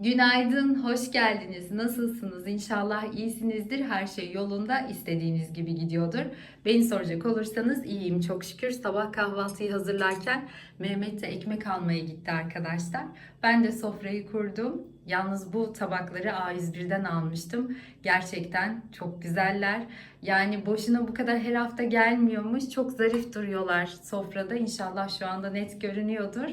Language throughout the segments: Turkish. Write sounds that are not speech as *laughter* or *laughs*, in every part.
Günaydın, hoş geldiniz. Nasılsınız? İnşallah iyisinizdir. Her şey yolunda, istediğiniz gibi gidiyordur. Beni soracak olursanız iyiyim çok şükür. Sabah kahvaltıyı hazırlarken Mehmet de ekmek almaya gitti arkadaşlar. Ben de sofrayı kurdum. Yalnız bu tabakları A101'den almıştım. Gerçekten çok güzeller. Yani boşuna bu kadar her hafta gelmiyormuş. Çok zarif duruyorlar sofrada. İnşallah şu anda net görünüyordur.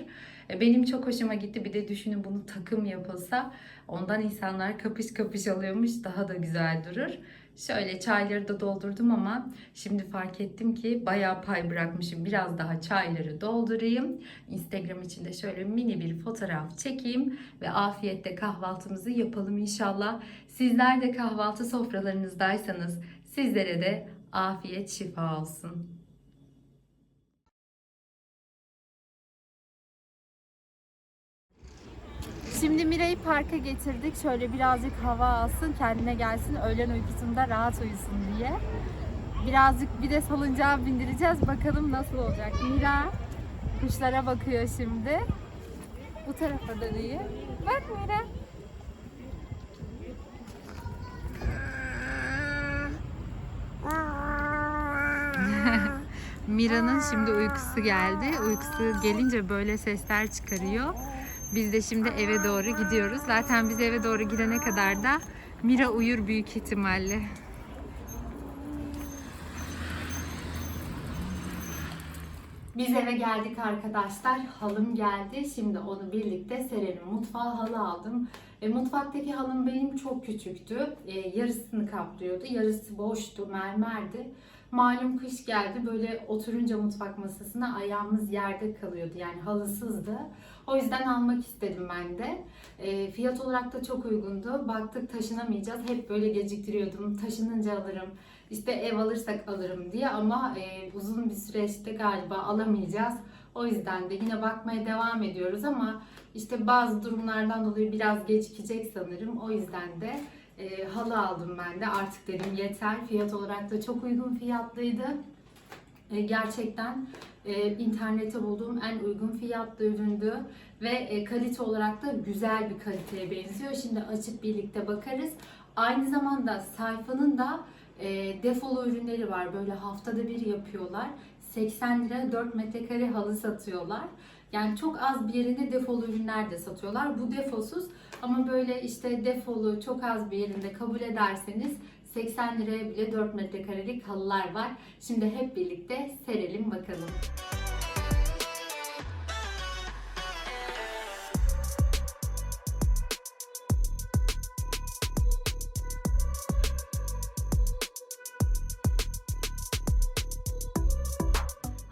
E, Benim çok hoşuma gitti. Bir de düşünün bunu takım yapılsa ondan insanlar kapış kapış alıyormuş. Daha da güzel durur. Şöyle çayları da doldurdum ama şimdi fark ettim ki bayağı pay bırakmışım. Biraz daha çayları doldurayım. Instagram için de şöyle mini bir fotoğraf çekeyim ve afiyetle kahvaltımızı yapalım inşallah. Sizler de kahvaltı sofralarınızdaysanız sizlere de afiyet şifa olsun. Şimdi Mira'yı parka getirdik. Şöyle birazcık hava alsın, kendine gelsin, öğlen uykusunda rahat uyusun diye. Birazcık bir de salıncağa bindireceğiz. Bakalım nasıl olacak. Mira kuşlara bakıyor şimdi. Bu tarafa döneyim. Bak Mira. *laughs* Mira'nın şimdi uykusu geldi. Uykusu gelince böyle sesler çıkarıyor. Biz de şimdi eve doğru gidiyoruz. Zaten biz eve doğru gidene kadar da Mira uyur büyük ihtimalle. Biz eve geldik arkadaşlar. Halım geldi. Şimdi onu birlikte serelim. Mutfağa halı aldım. E, mutfaktaki halım benim çok küçüktü. E, yarısını kaplıyordu. Yarısı boştu, mermerdi. Malum kış geldi. Böyle oturunca mutfak masasına ayağımız yerde kalıyordu. Yani halısızdı. O yüzden almak istedim ben de. E, fiyat olarak da çok uygundu. Baktık taşınamayacağız. Hep böyle geciktiriyordum. Taşınınca alırım. İşte ev alırsak alırım diye ama e, uzun bir süreçte galiba alamayacağız. O yüzden de yine bakmaya devam ediyoruz ama işte bazı durumlardan dolayı biraz gecikecek sanırım. O yüzden de e, halı aldım ben de. Artık dedim yeter. Fiyat olarak da çok uygun fiyatlıydı. E, gerçekten e, internette bulduğum en uygun fiyatlı üründü ve e, kalite olarak da güzel bir kaliteye benziyor. Şimdi açıp birlikte bakarız. Aynı zamanda sayfanın da e, defolu ürünleri var. Böyle haftada bir yapıyorlar. 80 lira 4 metrekare halı satıyorlar. Yani çok az bir yerinde defolu ürünler de satıyorlar. Bu defosuz ama böyle işte defolu çok az bir yerinde kabul ederseniz 80 liraya bile 4 metrekarelik halılar var. Şimdi hep birlikte serelim bakalım.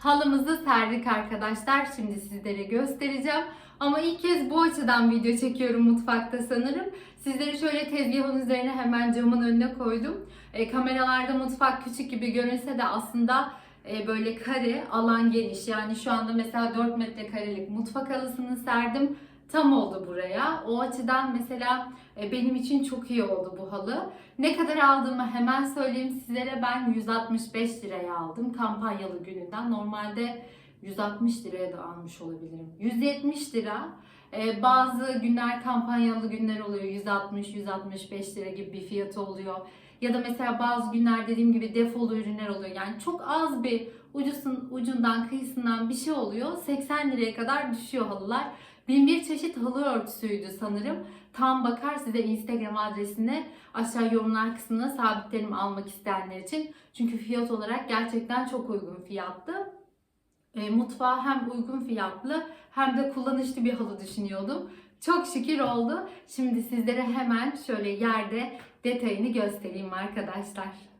Halımızı serdik arkadaşlar. Şimdi sizlere göstereceğim. Ama ilk kez bu açıdan video çekiyorum mutfakta sanırım. Sizleri şöyle tezgahın üzerine hemen camın önüne koydum. E, kameralarda mutfak küçük gibi görünse de aslında e, böyle kare, alan geniş. Yani şu anda mesela 4 metrekarelik mutfak halısını serdim. Tam oldu buraya. O açıdan mesela e, benim için çok iyi oldu bu halı. Ne kadar aldığımı hemen söyleyeyim sizlere. Ben 165 liraya aldım kampanyalı gününden. Normalde 160 liraya da almış olabilirim. 170 lira. Ee, bazı günler kampanyalı günler oluyor. 160-165 lira gibi bir fiyatı oluyor. Ya da mesela bazı günler dediğim gibi defolu ürünler oluyor. Yani çok az bir ucusun, ucundan kıyısından bir şey oluyor. 80 liraya kadar düşüyor halılar. Bin bir çeşit halı örtüsüydü sanırım. Tam bakar size Instagram adresine aşağı yorumlar kısmına sabitlerim almak isteyenler için. Çünkü fiyat olarak gerçekten çok uygun fiyattı. E, mutfağa hem uygun fiyatlı hem de kullanışlı bir halı düşünüyordum. Çok şükür oldu. Şimdi sizlere hemen şöyle yerde detayını göstereyim arkadaşlar.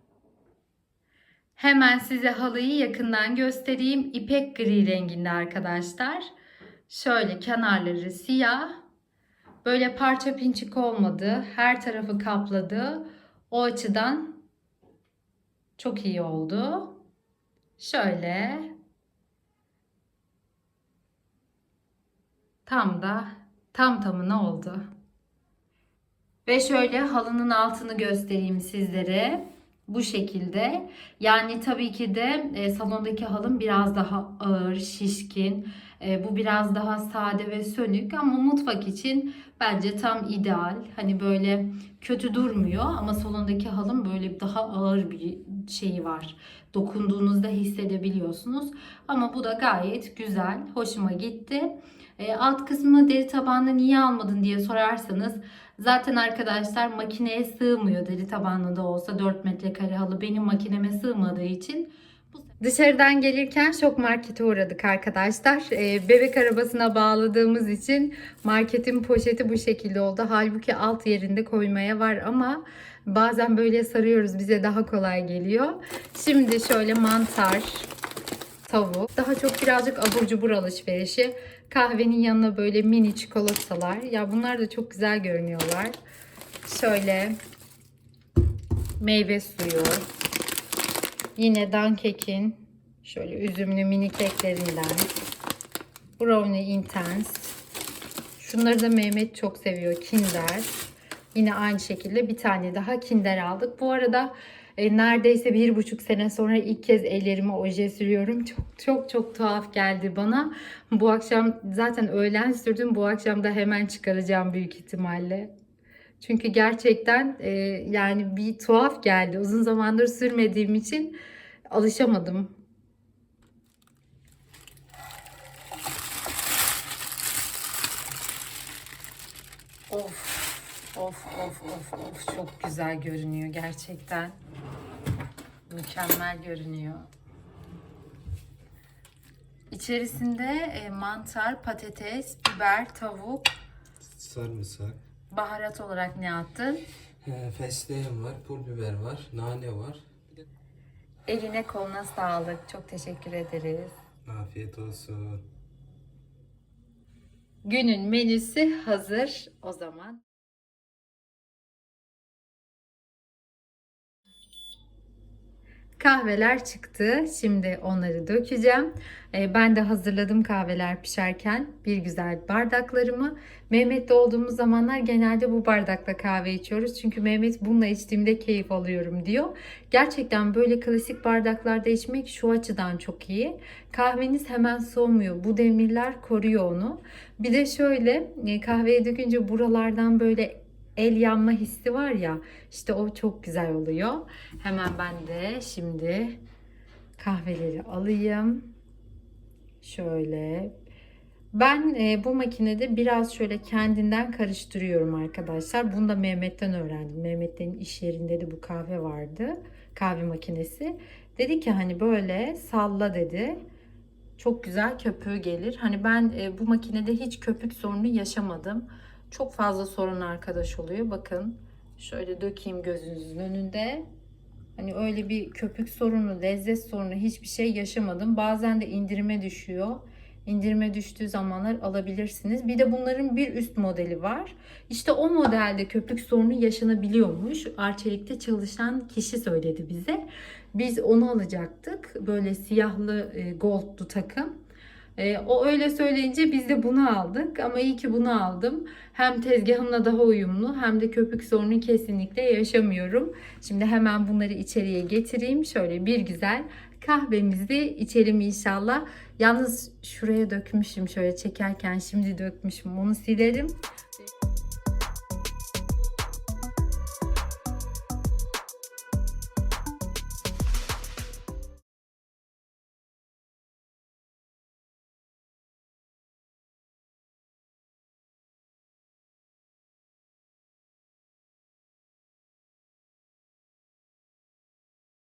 Hemen size halıyı yakından göstereyim. İpek gri renginde arkadaşlar. Şöyle kenarları siyah. Böyle parça pinçik olmadı. Her tarafı kapladı. O açıdan çok iyi oldu. Şöyle Tam da tam tamına oldu. Ve şöyle halının altını göstereyim sizlere. Bu şekilde. Yani tabii ki de e, salondaki halım biraz daha ağır, şişkin. E, bu biraz daha sade ve sönük ama mutfak için bence tam ideal. Hani böyle kötü durmuyor ama salondaki halım böyle daha ağır bir şeyi var. Dokunduğunuzda hissedebiliyorsunuz. Ama bu da gayet güzel. Hoşuma gitti. E, alt kısmı deri tabanlı niye almadın diye sorarsanız zaten arkadaşlar makineye sığmıyor deri tabanlı da olsa 4 metrekare halı benim makineme sığmadığı için Dışarıdan gelirken şok markete uğradık arkadaşlar. E, bebek arabasına bağladığımız için marketin poşeti bu şekilde oldu. Halbuki alt yerinde koymaya var ama bazen böyle sarıyoruz bize daha kolay geliyor. Şimdi şöyle mantar, tavuk. Daha çok birazcık abur cubur alışverişi. Kahvenin yanına böyle mini çikolatalar. Ya bunlar da çok güzel görünüyorlar. Şöyle meyve suyu. Yine Dankek'in şöyle üzümlü mini keklerinden. Brownie Intense. Şunları da Mehmet çok seviyor. Kinder. Yine aynı şekilde bir tane daha Kinder aldık. Bu arada e, neredeyse bir buçuk sene sonra ilk kez ellerime oje sürüyorum. Çok çok çok tuhaf geldi bana. Bu akşam zaten öğlen sürdüm. Bu akşam da hemen çıkaracağım büyük ihtimalle. Çünkü gerçekten e, yani bir tuhaf geldi. Uzun zamandır sürmediğim için alışamadım. Of, of, of, of, of. Çok güzel görünüyor gerçekten. Mükemmel görünüyor. İçerisinde e, mantar, patates, biber, tavuk, Sarımsak. baharat olarak ne attın? He, fesleğen var, pul biber var, nane var. Eline koluna sağlık. Çok teşekkür ederiz. Afiyet olsun. Günün menüsü hazır o zaman. Kahveler çıktı. Şimdi onları dökeceğim. Ee, Ben de hazırladım kahveler pişerken bir güzel bardaklarımı. Mehmet'le olduğumuz zamanlar genelde bu bardakla kahve içiyoruz. Çünkü Mehmet bununla içtiğimde keyif alıyorum diyor. Gerçekten böyle klasik bardaklarda içmek şu açıdan çok iyi. Kahveniz hemen soğumuyor. Bu demirler koruyor onu. Bir de şöyle e, kahveye dökünce buralardan böyle el yanma hissi var ya işte o çok güzel oluyor. Hemen ben de şimdi kahveleri alayım. Şöyle. Ben e, bu makinede biraz şöyle kendinden karıştırıyorum arkadaşlar. Bunu da Mehmet'ten öğrendim. Mehmet'in iş yerinde de bu kahve vardı. Kahve makinesi. Dedi ki hani böyle salla dedi. Çok güzel köpüğü gelir. Hani ben e, bu makinede hiç köpük sorunu yaşamadım. Çok fazla sorun arkadaş oluyor. Bakın şöyle dökeyim gözünüzün önünde. Hani öyle bir köpük sorunu, lezzet sorunu hiçbir şey yaşamadım. Bazen de indirime düşüyor. İndirime düştüğü zamanlar alabilirsiniz. Bir de bunların bir üst modeli var. İşte o modelde köpük sorunu yaşanabiliyormuş. Arçelik'te çalışan kişi söyledi bize. Biz onu alacaktık. Böyle siyahlı e, goldlu takım. E, o öyle söyleyince biz de bunu aldık. Ama iyi ki bunu aldım. Hem tezgahımla daha uyumlu hem de köpük sorunu kesinlikle yaşamıyorum. Şimdi hemen bunları içeriye getireyim. Şöyle bir güzel kahvemizi içelim inşallah. Yalnız şuraya dökmüşüm şöyle çekerken şimdi dökmüşüm. Onu silerim.